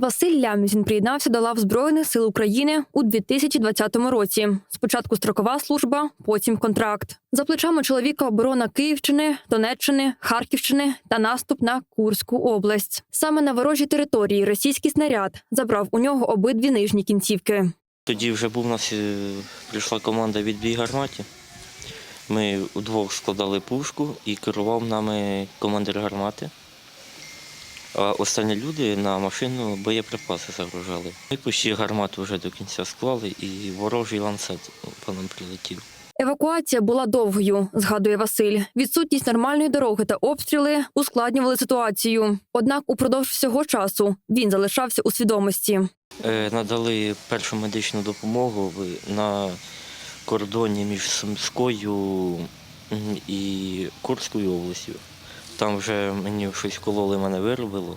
Василь Лямізін приєднався до лав Збройних сил України у 2020 році. Спочатку строкова служба, потім контракт. За плечами чоловіка оборона Київщини, Донеччини, Харківщини та наступ на Курську область. Саме на ворожій території російський снаряд забрав у нього обидві нижні кінцівки. Тоді вже був у нас е, прийшла команда відбій гарматі. Ми удвох складали пушку і керував нами командир гармати. А останні люди на машину боєприпаси загружали. Ми почти гармату вже до кінця склали, і ворожий ланцет по нам прилетів. Евакуація була довгою, згадує Василь. Відсутність нормальної дороги та обстріли ускладнювали ситуацію. Однак упродовж всього часу він залишався у свідомості. Е, Надали першу медичну допомогу на кордоні між Сумською і Курською областю. Там вже мені щось кололи, мене виробило.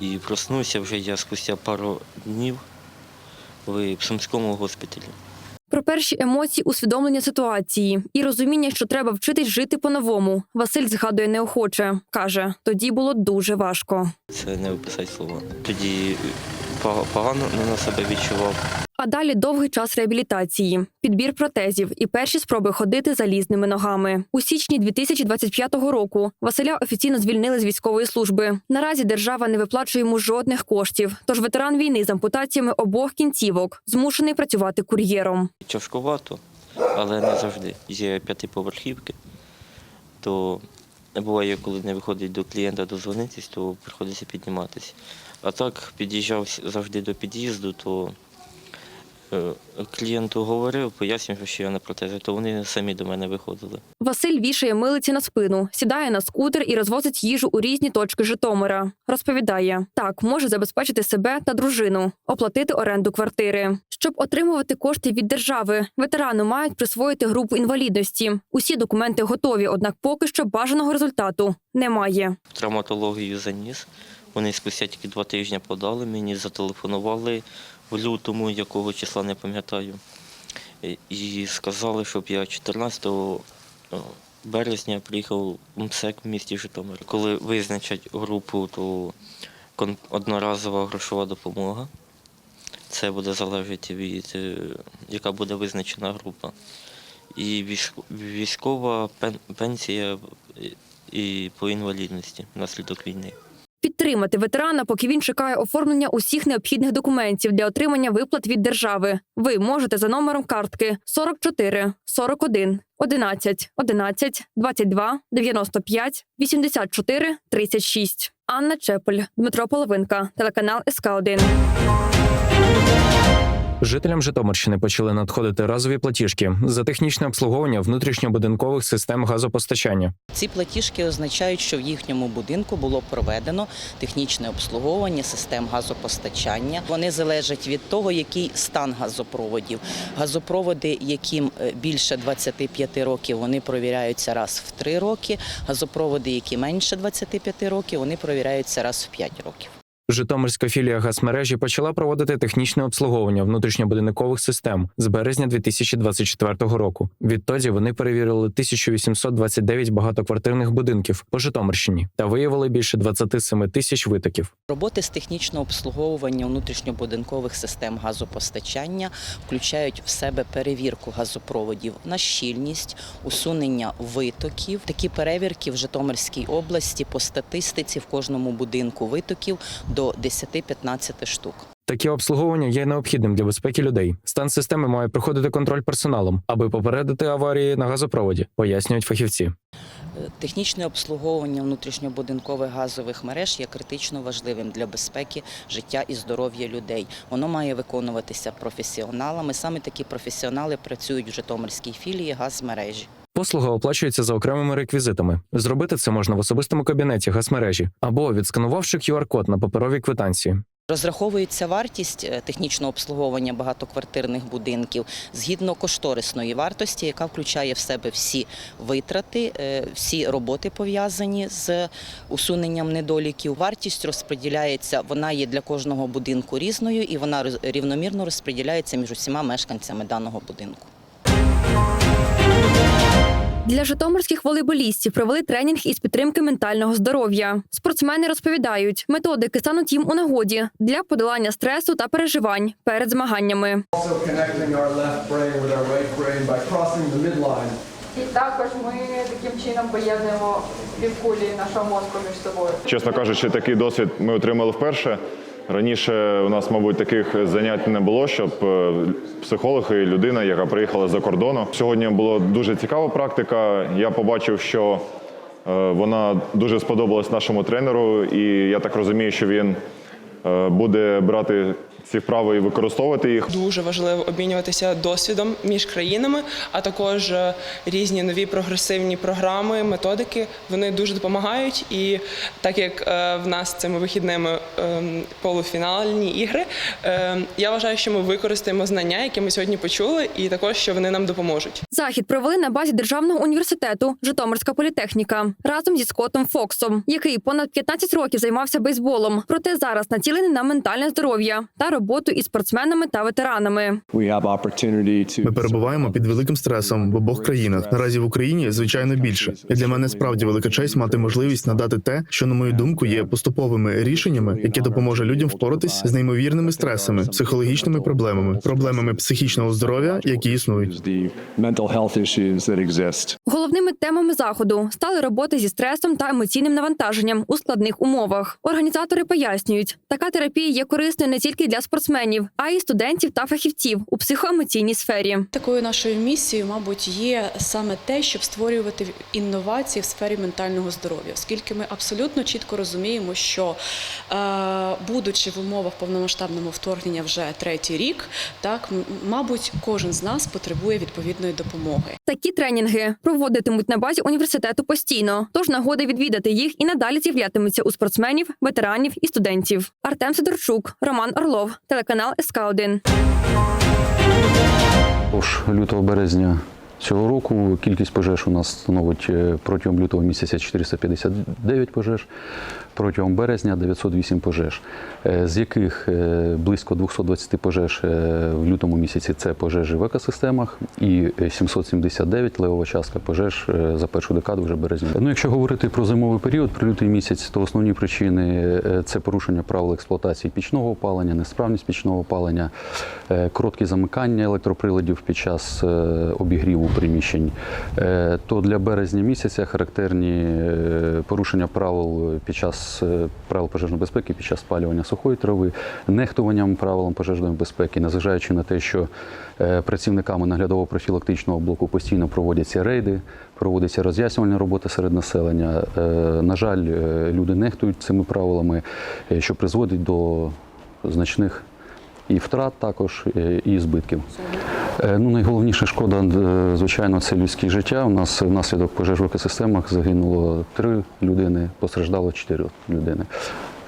І проснувся вже я спустя пару днів в Сумському госпіталі. Про перші емоції усвідомлення ситуації і розуміння, що треба вчитись жити по-новому. Василь згадує неохоче. каже, тоді було дуже важко. Це не описати слова. Тоді погано на себе відчував. А далі довгий час реабілітації, підбір протезів і перші спроби ходити залізними ногами. У січні 2025 року Василя офіційно звільнили з військової служби. Наразі держава не виплачує йому жодних коштів. Тож ветеран війни з ампутаціями обох кінцівок змушений працювати кур'єром. Тяжковато, але не завжди. Є п'ятиповерхівки, то буває, коли не виходить до клієнта дозвонитись, то приходиться підніматися. А так під'їжджав завжди до під'їзду, то е, клієнту говорив, пояснював, що я на протезі, то вони самі до мене виходили. Василь вішає милиці на спину, сідає на скутер і розвозить їжу у різні точки Житомира. Розповідає, так може забезпечити себе та дружину, оплатити оренду квартири. Щоб отримувати кошти від держави, ветерану мають присвоїти групу інвалідності. Усі документи готові, однак поки що бажаного результату немає. Травматологію заніс. Вони спустя тільки два тижні подали, мені зателефонували в лютому, якого числа не пам'ятаю. І- сказали, щоб я 14 березня приїхав в МСЕК в місті Житомир. Коли визначать групу, то одноразова грошова допомога. Це буде залежати від, е, яка буде визначена група. І військова пенсія е, і по інвалідності внаслідок війни. Підтримати ветерана, поки він чекає оформлення усіх необхідних документів для отримання виплат від держави. Ви можете за номером картки 44 41 11 11 22 95 84 36. Анна Чепель, Дмитро Половинка, телеканал СК 1 Жителям Житомирщини почали надходити разові платіжки за технічне обслуговування внутрішньобудинкових систем газопостачання. Ці платіжки означають, що в їхньому будинку було проведено технічне обслуговування систем газопостачання. Вони залежать від того, який стан газопроводів. Газопроводи, яким е, більше 25 років, вони провіряються раз в 3 роки. Газопроводи, які менше 25 років, вони провіряються раз в 5 років. Житомирська філія газмережі почала проводити технічне обслуговування внутрішньобудинкових систем з березня 2024 року. Відтоді вони перевірили 1829 багатоквартирних будинків по Житомирщині та виявили більше 27 тисяч витоків. Роботи з технічного обслуговування внутрішньобудинкових систем газопостачання включають в себе перевірку газопроводів на щільність, усунення витоків. Такі перевірки в Житомирській області по статистиці в кожному будинку витоків до 10-15 штук. Таке обслуговування є необхідним для безпеки людей. Стан системи має проходити контроль персоналом, аби попередити аварії на газопроводі, пояснюють фахівці. Технічне обслуговування внутрішньобудинкових газових мереж є критично важливим для безпеки життя і здоров'я людей. Воно має виконуватися професіоналами. Саме такі професіонали працюють в Житомирській філії газмережі. Послуга оплачується за окремими реквізитами. Зробити це можна в особистому кабінеті газмережі або відсканувавши QR-код на паперовій квитанції. Розраховується вартість е, технічного обслуговування багатоквартирних будинків згідно кошторисної вартості, яка включає в себе всі витрати, е, всі роботи пов'язані з усуненням недоліків. Вартість розподіляється, вона є для кожного будинку різною і вона рівномірно розподіляється між усіма мешканцями даного будинку. Для житомирських волейболістів провели тренінг із підтримки ментального здоров'я. Спортсмени розповідають, методики стануть їм у нагоді для подолання стресу та переживань перед змаганнями. І також ми таким чином поєднуємо півкулі нашого мозку між собою. Чесно кажучи, такий досвід ми отримали вперше. Раніше у нас, мабуть, таких занять не було, щоб е, психолог і людина, яка приїхала за кордону. Сьогодні була дуже цікава практика. Я побачив, що е, вона дуже сподобалась нашому тренеру, і я так розумію, що він е, буде брати ці вправи і використовувати їх. Дуже важливо обмінюватися досвідом між країнами, а також е, різні нові прогресивні програми, методики. Вони дуже допомагають. І так як е, в нас цими вихідними ем, полуфінальні ігри, е, я вважаю, що ми використаємо знання, які ми сьогодні почули, і також що вони нам допоможуть. Захід провели на базі державного університету Житомирська політехніка разом зі Скоттом Фоксом, який понад 15 років займався бейсболом. Проте зараз націлений на ментальне здоров'я та роботу із спортсменами та ветеранами. Ми перебуваємо під великим стресом в обох країнах. Наразі в Україні звичайно більше. І для мене справді велика честь мати можливість надати те, що на мою думку є поступовими рішеннями, які допоможе людям впоратись з неймовірними стресами, психологічними проблемами, проблемами психічного здоров'я, які існують. Головними темами заходу стали роботи зі стресом та емоційним навантаженням у складних умовах. Організатори пояснюють, така терапія є корисною не тільки для спортсменів, а й студентів та фахівців у психоемоційній сфері. Такою нашою місією, мабуть, є саме те, щоб створювати інновації в сфері ментального здоров'я, оскільки ми абсолютно чітко розуміємо, що е, будучи в умовах повномасштабного вторгнення вже третій рік, так мабуть, кожен з нас потребує відповідної допомоги. Такі тренінги проводитимуть на базі університету постійно, тож нагоди відвідати їх і надалі з'являтимуться у спортсменів, ветеранів і студентів. Артем Сидорчук, Роман Орлов, телеканал СК 1 Тож лютого-березня цього року кількість пожеж у нас становить е, протягом лютого місяця 459 пожеж, протягом березня 908 пожеж, е, з яких е, близько 220 пожеж е, в лютому місяці це пожежі в екосистемах і е, 779 левова частка пожеж за першу декаду вже березня. Ну, якщо говорити про зимовий період, про лютий місяць, то основні причини це порушення правил експлуатації пічного опалення, несправність пічного опалення, короткі замикання електроприладів під час обігріву приміщень. То для березня місяця характерні порушення правил під час е, правил пожежної безпеки під час спалювання сухої трави, нехтуванням правилам пожежної безпеки, незважаючи на те, що е, працівниками наглядово-профілактичного блоку постійно проводяться рейди, проводиться роз'яснювальна робота серед населення. Е, На жаль, е, люди нехтують цими правилами, що призводить до значних і втрат також, і збитків. Е, Ну, найголовніша шкода, е, звичайно, це людське життя. У нас внаслідок пожеж в екосистемах загинуло три людини, постраждало чотири людини.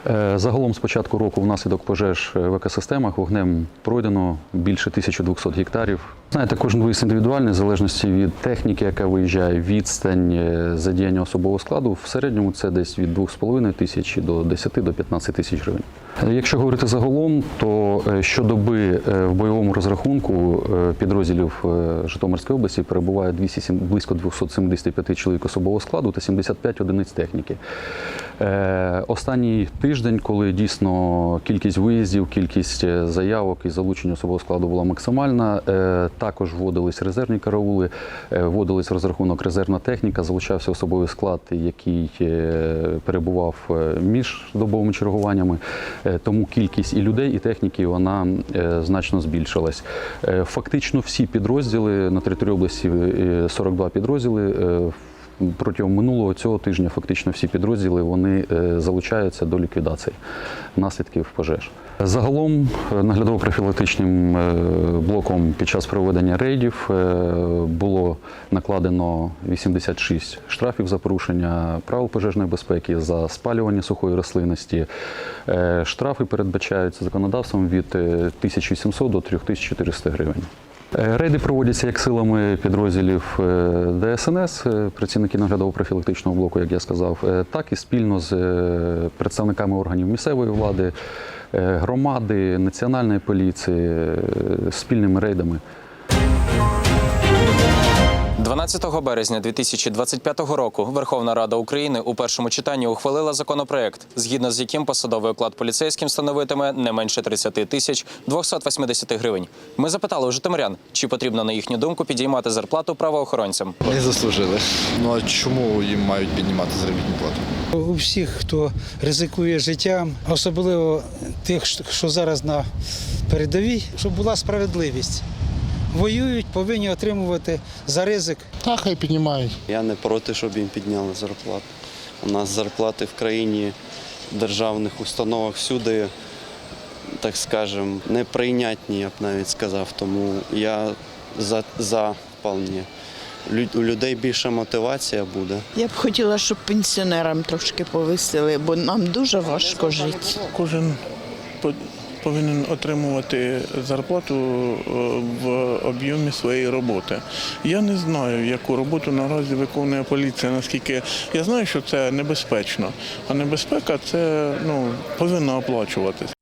Е, Загалом з початку року внаслідок пожеж в екосистемах вогнем пройдено більше 1200 гектарів. Знаєте, кожен виїзд індивідуальний, в залежності від техніки, яка виїжджає, відстань, задіяння особового складу. В середньому це десь від 2,5 тисячі до 10 до 15 тисяч гривень. Е, Якщо говорити загалом, то е, щодоби е, в бойовому розрахунку підрозділів Житомирської області перебуває 207 близько 275 чоловік особового складу та 75 одиниць техніки. Останній тиждень, коли дійсно кількість виїздів, кількість заявок і залучення особового складу була максимальна, також вводились резервні караули, вводились розрахунок резервна техніка, залучався особовий склад, який перебував між добовими чергуваннями. Е, Тому кількість і людей, і техніки вона е, значно збільшилась. Е, Фактично всі підрозділи на території області е, 42 підрозділи. Протягом минулого цього тижня фактично всі підрозділи вони е, залучаються до ліквідації наслідків пожеж. Загалом е, наглядово-профілактичним е, блоком під час проведення рейдів було накладено 86 штрафів за порушення правил пожежної безпеки, за спалювання сухої рослинності. Штрафи передбачаються законодавством від е, 1700 до 3400 гривень. Е, Рейди проводяться як силами підрозділів е, ДСНС, е, працівники наглядово-профілактичного блоку, як я сказав, так і спільно з представниками органів місцевої влади, громади, національної поліції, спільними рейдами. 15 березня 2025 року Верховна Рада України у першому читанні ухвалила законопроект, згідно з яким посадовий оклад поліцейським становитиме не менше 30 тисяч 280 гривень. Ми запитали у житомирян, чи потрібно на їхню думку підіймати зарплату правоохоронцям. Не заслужили. Ну а чому їм мають піднімати заробітну плату? У всіх, хто ризикує життям, особливо тих, що зараз на передовій, щоб була справедливість. Воюють, повинні отримувати за ризик. Та хай піднімають. Я не проти, щоб їм підняли зарплату. У нас зарплати в країні, в державних установах всюди, так скажемо, неприйнятні, я б навіть сказав. Тому я за, за вполне. У людей більше мотивація буде. Я б хотіла, щоб пенсіонерам трошки повисили, бо нам дуже важко жити. Кожен повинен отримувати зарплату е, в об'ємі своєї роботи. Я не знаю, яку роботу наразі виконує поліція, наскільки я знаю, що це небезпечно. А небезпека це ну, повинна оплачуватись.